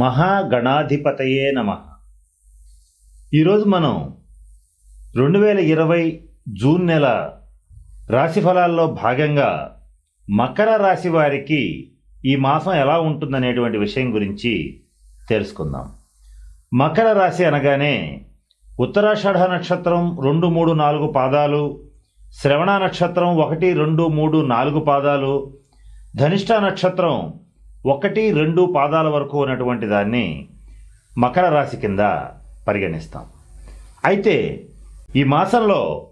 మహాగణాధిపతయే నమ. ఈరోజు మనం రెండు వేల ఇరవై జూన్ నెల రాశి ఫలాల్లో భాగంగా మకర రాశి వారికి ఈ మాసం ఎలా ఉంటుందనేటువంటి విషయం గురించి తెలుసుకుందాం. మకర రాశి అనగానే ఉత్తరాషాఢ నక్షత్రం రెండు మూడు నాలుగు పాదాలు శ్రవణ నక్షత్రం ఒకటి రెండు మూడు నాలుగు పాదాలు ధనిష్ట నక్షత్రం ఒకటి రెండు పాదాల వరకు ఉన్నటువంటి దాన్ని మకర రాశి కింద పరిగణిస్తాం. అయితే ఈ మాసంలో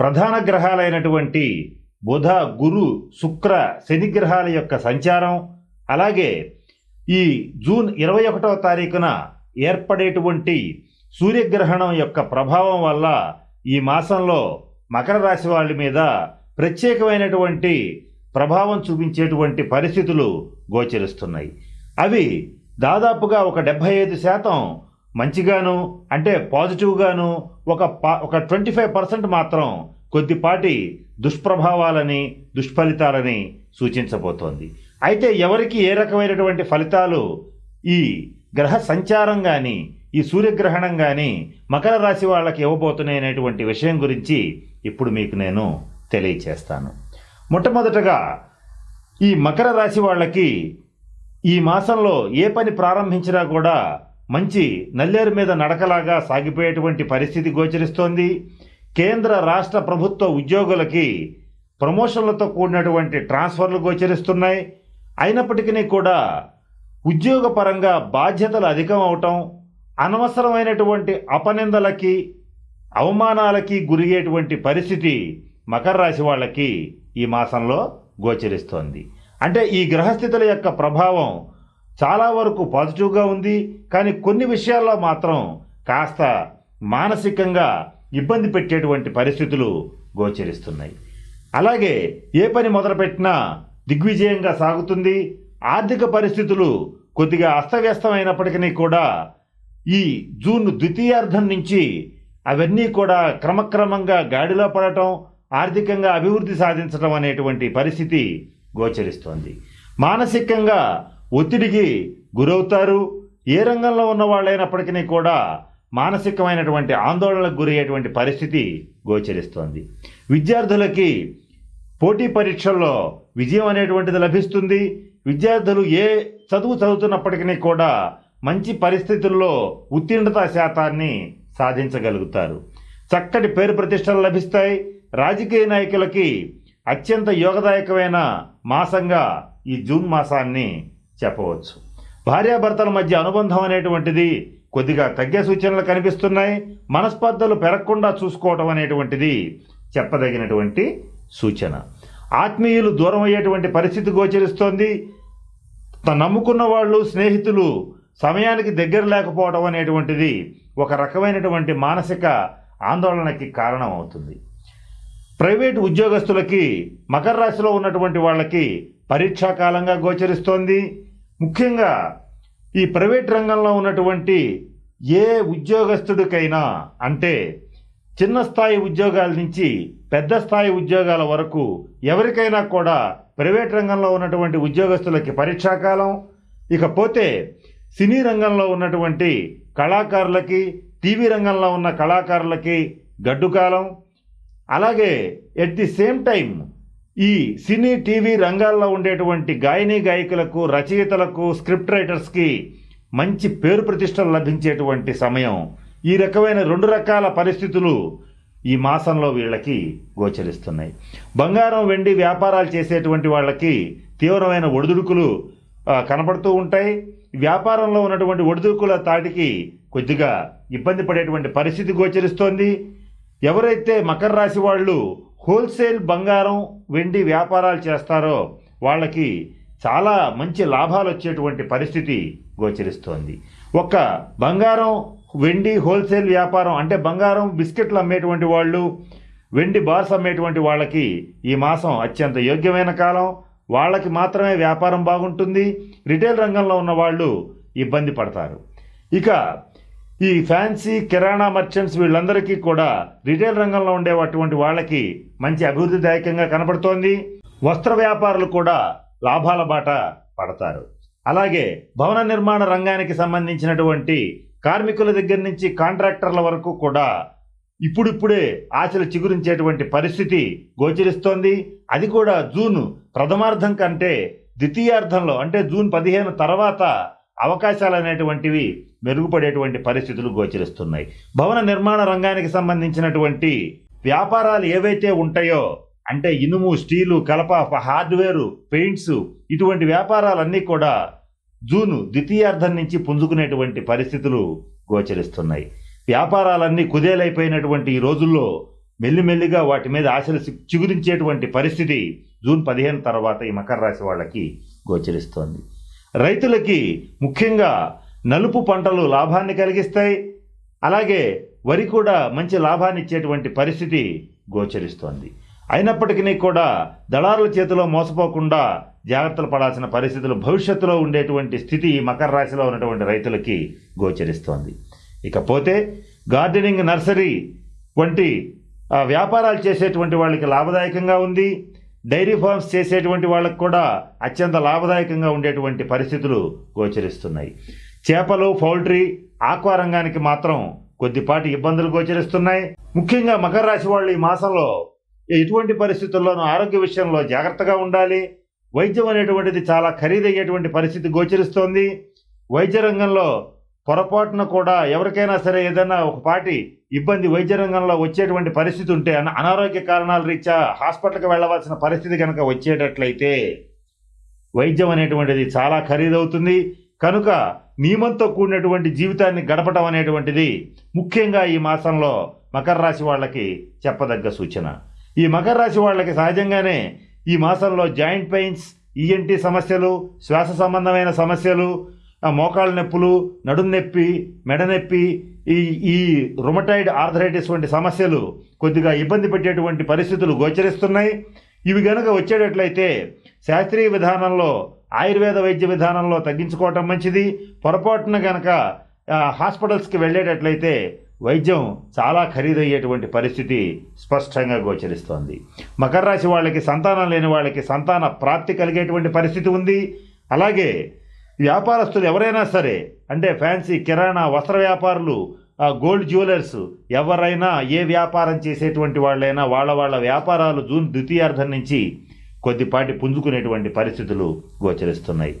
ప్రధాన గ్రహాలైనటువంటి బుధ గురు శుక్ర శని గ్రహాల యొక్క సంచారం అలాగే ఈ జూన్ ఇరవై ఒకటవ తారీఖున ఏర్పడేటువంటి సూర్యగ్రహణం యొక్క ప్రభావం వల్ల ఈ మాసంలో మకర రాశి వాళ్ళ మీద ప్రత్యేకమైనటువంటి ప్రభావం చూపించేటువంటి పరిస్థితులు గోచరిస్తున్నాయి. అవి దాదాపుగా ఒక డెబ్భై ఐదు శాతం మంచిగాను అంటే పాజిటివ్గాను ఒక పా ఒక ట్వంటీ ఫైవ్ పర్సెంట్ మాత్రం కొద్దిపాటి దుష్ప్రభావాలని దుష్ఫలితాలని సూచించబోతోంది. అయితే ఎవరికి ఏ రకమైనటువంటి ఫలితాలు ఈ గ్రహ సంచారం కానీ ఈ సూర్యగ్రహణం కానీ మకర రాశి వాళ్ళకి ఇవ్వబోతున్నాయి అనేటువంటి విషయం గురించి ఇప్పుడు మీకు నేను తెలియచేస్తాను. మొట్టమొదటగా ఈ మకర రాశి వాళ్ళకి ఈ మాసంలో ఏ పని ప్రారంభించినా కూడా మంచి నల్లేరు మీద నడకలాగా సాగిపోయేటువంటి పరిస్థితి గోచరిస్తోంది. కేంద్ర రాష్ట్ర ప్రభుత్వ ఉద్యోగులకి ప్రమోషన్లతో కూడినటువంటి ట్రాన్స్ఫర్లు గోచరిస్తున్నాయి. అయినప్పటికీ కూడా ఉద్యోగపరంగా బాధ్యతలు అధికం అవటం అనవసరమైనటువంటి అపనిందలకి అవమానాలకి గురయ్యేటువంటి పరిస్థితి మకర రాశి వాళ్ళకి ఈ మాసంలో గోచరిస్తోంది. అంటే ఈ గ్రహస్థితుల యొక్క ప్రభావం చాలా వరకు పాజిటివ్గా ఉంది. కానీ కొన్ని విషయాల్లో మాత్రం కాస్త మానసికంగా ఇబ్బంది పెట్టేటువంటి పరిస్థితులు గోచరిస్తున్నాయి. అలాగే ఏ పని మొదలుపెట్టినా దిగ్విజయంగా సాగుతుంది. ఆర్థిక పరిస్థితులు కొద్దిగా అస్తవ్యస్తమైనప్పటికీ కూడా ఈ జూన్ ద్వితీయార్థం నుంచి అవన్నీ కూడా క్రమక్రమంగా గాడిలో పడటం ఆర్థికంగా అభివృద్ధి సాధించడం అనేటువంటి పరిస్థితి గోచరిస్తోంది. మానసికంగా ఒత్తిడికి గురవుతారు. ఏ రంగంలో ఉన్న వాళ్ళైనప్పటికీ కూడా మానసికమైనటువంటి ఆందోళనకు గురయ్యేటువంటి పరిస్థితి గోచరిస్తోంది. విద్యార్థులకి పోటీ పరీక్షల్లో విజయం అనేటువంటిది లభిస్తుంది. విద్యార్థులు ఏ చదువు చదువుతున్నప్పటికీ కూడా మంచి పరిస్థితుల్లో ఉత్తీర్ణత శాతాన్ని సాధించగలుగుతారు. చక్కటి పేరు ప్రతిష్టలు లభిస్తాయి. రాజకీయ నాయకులకి అత్యంత యోగదాయకమైన మాసంగా ఈ జూన్ మాసాన్ని చెప్పవచ్చు. భార్యాభర్తల మధ్య అనుబంధం అనేటువంటిది కొద్దిగా తగ్గే సూచనలు కనిపిస్తున్నాయి. మనస్పర్ధలు పెరగకుండా చూసుకోవటం అనేటువంటిది చెప్పదగినటువంటి సూచన. ఆత్మీయులు దూరం అయ్యేటువంటి పరిస్థితి గోచరిస్తోంది. నమ్ముకున్న వాళ్ళు స్నేహితులు సమయానికి దగ్గర లేకపోవడం అనేటువంటిది ఒక రకమైనటువంటి మానసిక ఆందోళనకి కారణం అవుతుంది ప్రైవేటు ఉద్యోగస్తులకి మకర రాశిలో ఉన్నటువంటి వాళ్ళకి పరీక్షా కాలంగా గోచరిస్తోంది. ముఖ్యంగా ఈ ప్రైవేట్ రంగంలో ఉన్నటువంటి ఏ ఉద్యోగస్తుడికైనా అంటే చిన్న స్థాయి ఉద్యోగాల నుంచి పెద్ద స్థాయి ఉద్యోగాల వరకు ఎవరికైనా కూడా ప్రైవేట్ రంగంలో ఉన్నటువంటి ఉద్యోగస్తులకి పరీక్షాకాలం ఇకపోతే సినీ రంగంలో ఉన్నటువంటి కళాకారులకి టీవీ రంగంలో ఉన్న కళాకారులకి గడ్డుకాలం అలాగే ఎట్ ది సేమ్ టైం ఈ సినీ టీవీ రంగాల్లో ఉండేటువంటి గాయని గాయకులకు రచయితలకు స్క్రిప్ట్ రైటర్స్కి మంచి పేరు ప్రతిష్టలు లభించేటువంటి సమయం. ఈ రకమైన రెండు రకాల పరిస్థితులు ఈ మాసంలో వీళ్ళకి గోచరిస్తున్నాయి. బంగారం వెండి వ్యాపారాలు చేసేటువంటి వాళ్ళకి తీవ్రమైన ఒడిదుడుకులు కనబడుతూ ఉంటాయి. వ్యాపారంలో ఉన్నటువంటి ఒడిదుడుకుల తాటికి కొద్దిగా ఇబ్బంది పడేటువంటి పరిస్థితి గోచరిస్తోంది. ఎవరైతే మకర రాశి వాళ్ళు హోల్సేల్ బంగారం వెండి వ్యాపారాలు చేస్తారో వాళ్ళకి చాలా మంచి లాభాలు వచ్చేటువంటి పరిస్థితి గోచరిస్తోంది. ఒక బంగారం వెండి హోల్సేల్ వ్యాపారం అంటే బంగారం బిస్కెట్లు అమ్మేటువంటి వాళ్ళు వెండి బార్స్ అమ్మేటువంటి వాళ్ళకి ఈ మాసం అత్యంత యోగ్యమైన కాలం. వాళ్ళకి మాత్రమే వ్యాపారం బాగుంటుంది. రిటైల్ రంగంలో ఉన్న వాళ్ళు ఇబ్బంది పడతారు. ఇక ఈ ఫ్యాన్సీ కిరాణా మర్చెంట్స్ వీళ్ళందరికీ కూడా రిటైల్ రంగంలో ఉండే అటువంటి వాళ్ళకి మంచి అభివృద్ధిదాయకంగా కనబడుతోంది వస్త్ర వ్యాపారులు కూడా లాభాల బాట పడతారు. అలాగే భవన నిర్మాణ రంగానికి సంబంధించినటువంటి కార్మికుల దగ్గర నుంచి కాంట్రాక్టర్ల వరకు కూడా ఇప్పుడిప్పుడే ఆశలు చిగురించేటువంటి పరిస్థితి గోచరిస్తోంది. అది కూడా జూన్ ప్రథమార్థం కంటే ద్వితీయార్థంలో అంటే జూన్ పదిహేను తర్వాత అవకాశాలు అనేటువంటివి మెరుగుపడేటువంటి పరిస్థితులు గోచరిస్తున్నాయి. భవన నిర్మాణ రంగానికి సంబంధించినటువంటి వ్యాపారాలు ఏవైతే ఉంటాయో అంటే ఇనుము స్టీలు కలప హార్డ్వేరు పెయింట్స్ ఇటువంటి వ్యాపారాలన్నీ కూడా జూను ద్వితీయార్థం నుంచి పుంజుకునేటువంటి పరిస్థితులు గోచరిస్తున్నాయి. వ్యాపారాలన్నీ కుదేలైపోయినటువంటి ఈ రోజుల్లో మెల్లిమెల్లిగా వాటి మీద ఆశలు చిగురించేటువంటి పరిస్థితి జూన్ పదిహేను తర్వాత ఈ మకర రాశి వాళ్ళకి గోచరిస్తోంది. రైతులకి ముఖ్యంగా నలుపు పంటలు లాభాన్ని కలిగిస్తాయి. అలాగే వరి కూడా మంచి లాభాన్ని ఇచ్చేటువంటి పరిస్థితి గోచరిస్తోంది. అయినప్పటికీ కూడా దళారుల చేతిలో మోసపోకుండా జాగ్రత్తలు పడాల్సిన పరిస్థితులు భవిష్యత్తులో ఉండేటువంటి స్థితి మకర రాశిలో ఉన్నటువంటి రైతులకి గోచరిస్తోంది. ఇకపోతే గార్డెనింగ్ నర్సరీ వంటి వ్యాపారాలు చేసేటువంటి వాళ్ళకి లాభదాయకంగా ఉంది. డైరీ ఫార్మ్స్ చేసేటువంటి వాళ్ళకు కూడా అత్యంత లాభదాయకంగా ఉండేటువంటి పరిస్థితులు గోచరిస్తున్నాయి. చేపలు పౌల్ట్రీ ఆక్వా రంగానికి మాత్రం కొద్దిపాటి ఇబ్బందులు గోచరిస్తున్నాయి. ముఖ్యంగా మకర రాశి వాళ్ళు ఈ మాసంలో ఎటువంటి పరిస్థితుల్లోనూ ఆరోగ్య విషయంలో జాగ్రత్తగా ఉండాలి. వైద్యం అనేటువంటిది చాలా ఖరీదయ్యేటువంటి పరిస్థితి గోచరిస్తోంది. వైద్య రంగంలో పొరపాటున కూడా ఎవరికైనా సరే ఏదైనా ఒక పాటి ఇబ్బంది వైద్య రంగంలో వచ్చేటువంటి పరిస్థితి ఉంటే అనారోగ్య కారణాల రీత్యా హాస్పిటల్కి వెళ్ళవలసిన పరిస్థితి కనుక వచ్చేటట్లయితే వైద్యం అనేటువంటిది చాలా ఖరీదవుతుంది. కనుక నియమంతో కూడినటువంటి జీవితాన్ని గడపడం అనేటువంటిది ముఖ్యంగా ఈ మాసంలో మకర రాశి వాళ్ళకి చెప్పదగ్గ సూచన. ఈ మకర రాశి వాళ్ళకి సహజంగానే ఈ మాసంలో జాయింట్ పెయిన్స్ ఈఎన్టీ సమస్యలు శ్వాస సంబంధమైన సమస్యలు మోకాళ్ళ నొప్పులు నడుం నొప్పి మెడ నొప్పి ఈ ఈ రుమటైడ్ ఆర్థరైటిస్ వంటి సమస్యలు కొద్దిగా ఇబ్బంది పెట్టేటువంటి పరిస్థితులు గోచరిస్తున్నాయి. ఇవి గనక వచ్చేటట్లయితే శాస్త్రీయ విధానంలో ఆయుర్వేద వైద్య విధానంలో తగ్గించుకోవటం మంచిది. పొరపాటున గనక హాస్పిటల్స్కి వెళ్ళేటట్లయితే వైద్యం చాలా ఖరీదయ్యేటువంటి పరిస్థితి స్పష్టంగా గోచరిస్తోంది. మకర రాశి వాళ్ళకి సంతానం లేని వాళ్ళకి సంతాన ప్రాప్తి కలిగేటువంటి పరిస్థితి ఉంది. అలాగే వ్యాపారస్తులు ఎవరైనా సరే అంటే ఫ్యాన్సీ కిరాణా వస్త్ర వ్యాపారులు గోల్డ్ జ్యువెలర్స్ ఎవరైనా ఏ వ్యాపారం చేసేటువంటి వాళ్ళైనా వాళ్ళ వాళ్ళ వ్యాపారాలు జూన్ ద్వితీయార్థం నుంచి కొద్దిపాటి పుంజుకునేటువంటి పరిస్థితులు గోచరిస్తున్నాయి.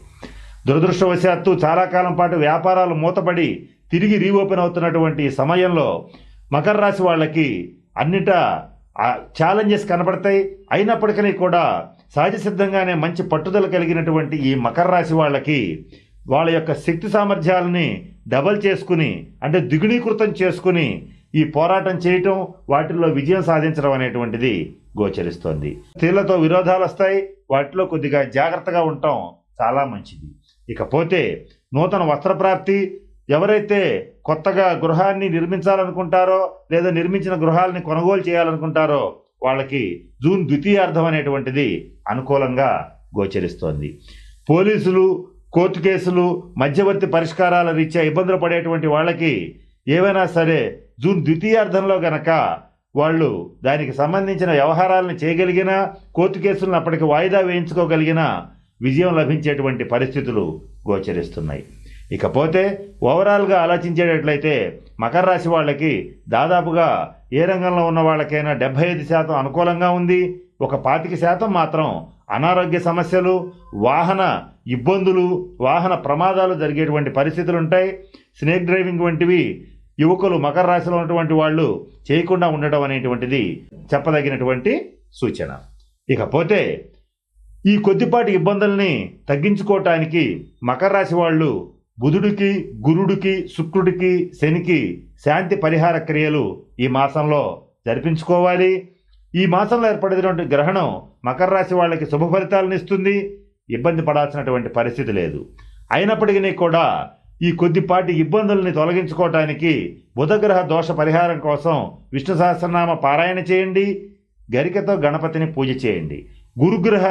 దురదృష్టవశాత్తు చాలా కాలం పాటు వ్యాపారాలు మూతపడి తిరిగి రీఓపెన్ అవుతున్నటువంటి సమయంలో మకర రాశి వాళ్ళకి అన్నిటా ఛాలెంజెస్ కనబడతాయి అయినప్పటికీ కూడా సహజ సిద్ధంగానే మంచి పట్టుదల కలిగినటువంటి ఈ మకర రాశి వాళ్ళకి వాళ్ళ యొక్క శక్తి సామర్థ్యాలని డబల్ చేసుకుని అంటే ద్విగుణీకృతం చేసుకుని ఈ పోరాటం చేయటం వాటిల్లో విజయం సాధించడం అనేటువంటిది గోచరిస్తోంది. స్త్రీలతో విరోధాలు వస్తాయి వాటిలో కొద్దిగా జాగ్రత్తగా ఉండటం చాలా మంచిది. ఇకపోతే నూతన వస్త్ర ప్రాప్తి ఎవరైతే కొత్తగా గృహాన్ని నిర్మించాలనుకుంటారో లేదా నిర్మించిన గృహాలని కొనుగోలు చేయాలనుకుంటారో వాళ్ళకి జూన్ ద్వితీయార్థం అనేటువంటిది అనుకూలంగా గోచరిస్తోంది. పోలీసులు కోర్టు కేసులు మధ్యవర్తి పరిష్కారాల రీత్యా ఇబ్బందులు పడేటువంటి వాళ్ళకి ఏవైనా సరే జూన్ ద్వితీయార్థంలో గనక వాళ్ళు దానికి సంబంధించిన వ్యవహారాలను చేయగలిగిన కోర్టు కేసులను అప్పటికి వాయిదా వేయించుకోగలిగిన విజయం లభించేటువంటి పరిస్థితులు గోచరిస్తున్నాయి. ఇకపోతే ఓవరాల్గా ఆలోచించేటట్లయితే మకర రాశి వాళ్ళకి దాదాపుగా ఏ రంగంలో ఉన్న వాళ్ళకైనా డెబ్బై ఐదు శాతం అనుకూలంగా ఉంది. ఒక పాతిక శాతం మాత్రం అనారోగ్య సమస్యలు వాహన ఇబ్బందులు వాహన ప్రమాదాలు జరిగేటువంటి పరిస్థితులు ఉంటాయి. స్నేక్ డ్రైవింగ్ వంటివి యువకులు మకర రాశిలో ఉన్నటువంటి వాళ్ళు చేయకుండా ఉండటం అనేటువంటిది చెప్పదగినటువంటి సూచన. ఇకపోతే ఈ కొద్దిపాటి ఇబ్బందుల్ని తగ్గించుకోవటానికి మకర రాశి వాళ్ళు బుధుడికి గురుడికి శుక్రుడికి శనికి శాంతి పరిహార క్రియలు ఈ మాసంలో జరిపించుకోవాలి. ఈ మాసంలో ఏర్పడేటువంటి గ్రహణం మకర రాశి వాళ్ళకి శుభ ఫలితాలను ఇస్తుంది. ఇబ్బంది పడాల్సినటువంటి పరిస్థితి లేదు. అయినప్పటికీ కూడా ఈ కొద్దిపాటి ఇబ్బందుల్ని తొలగించుకోవటానికి బుధగ్రహ దోష పరిహారం కోసం విష్ణు సహస్రనామ పారాయణ చేయండి. గరికతో గణపతిని పూజ చేయండి. గురుగ్రహ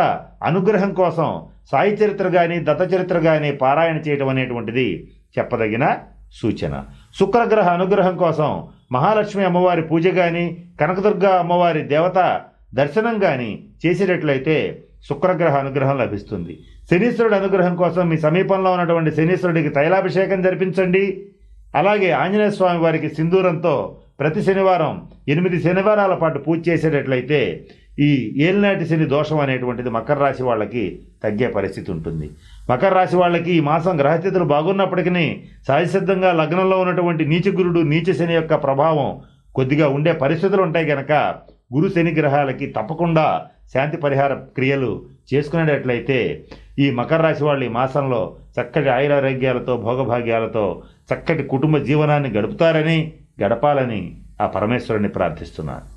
అనుగ్రహం కోసం సాయి చరిత్ర కానీ దత్త చరిత్ర కానీ పారాయణ చేయటం అనేటువంటిది చెప్పదగిన సూచన. శుక్రగ్రహ అనుగ్రహం కోసం మహాలక్ష్మి అమ్మవారి పూజ కానీ కనకదుర్గ అమ్మవారి దేవత దర్శనం కానీ చేసేటట్లయితే శుక్రగ్రహ అనుగ్రహం లభిస్తుంది. శనీశ్వరుడి అనుగ్రహం కోసం మీ సమీపంలో ఉన్నటువంటి శనీశ్వరుడికి తైలాభిషేకం జరిపించండి. అలాగే ఆంజనేయ స్వామి వారికి సింధూరంతో ప్రతి శనివారం ఎనిమిది శనివారాల పాటు పూజ చేసేటట్లయితే ఈ ఏలినాటి శని దోషం అనేటువంటిది మకర రాశి వాళ్ళకి తగ్గే పరిస్థితి ఉంటుంది. మకర రాశి వాళ్ళకి ఈ మాసం గ్రహస్థితులు బాగున్నప్పటికీ సహజసిద్ధంగా లగ్నంలో ఉన్నటువంటి నీచ గురుడు నీచ శని యొక్క ప్రభావం కొద్దిగా ఉండే పరిస్థితులు ఉంటాయి కనుక గురు శని గ్రహాలకి తప్పకుండా శాంతి పరిహార క్రియలు చేసుకునేటట్లయితే ఈ మకర రాశి వాళ్ళు ఈ మాసంలో చక్కటి ఆయురారోగ్యాలతో భోగభాగ్యాలతో చక్కటి కుటుంబ జీవనాన్ని గడుపుతారని గడపాలని ఆ పరమేశ్వరుని ప్రార్థిస్తున్నాను.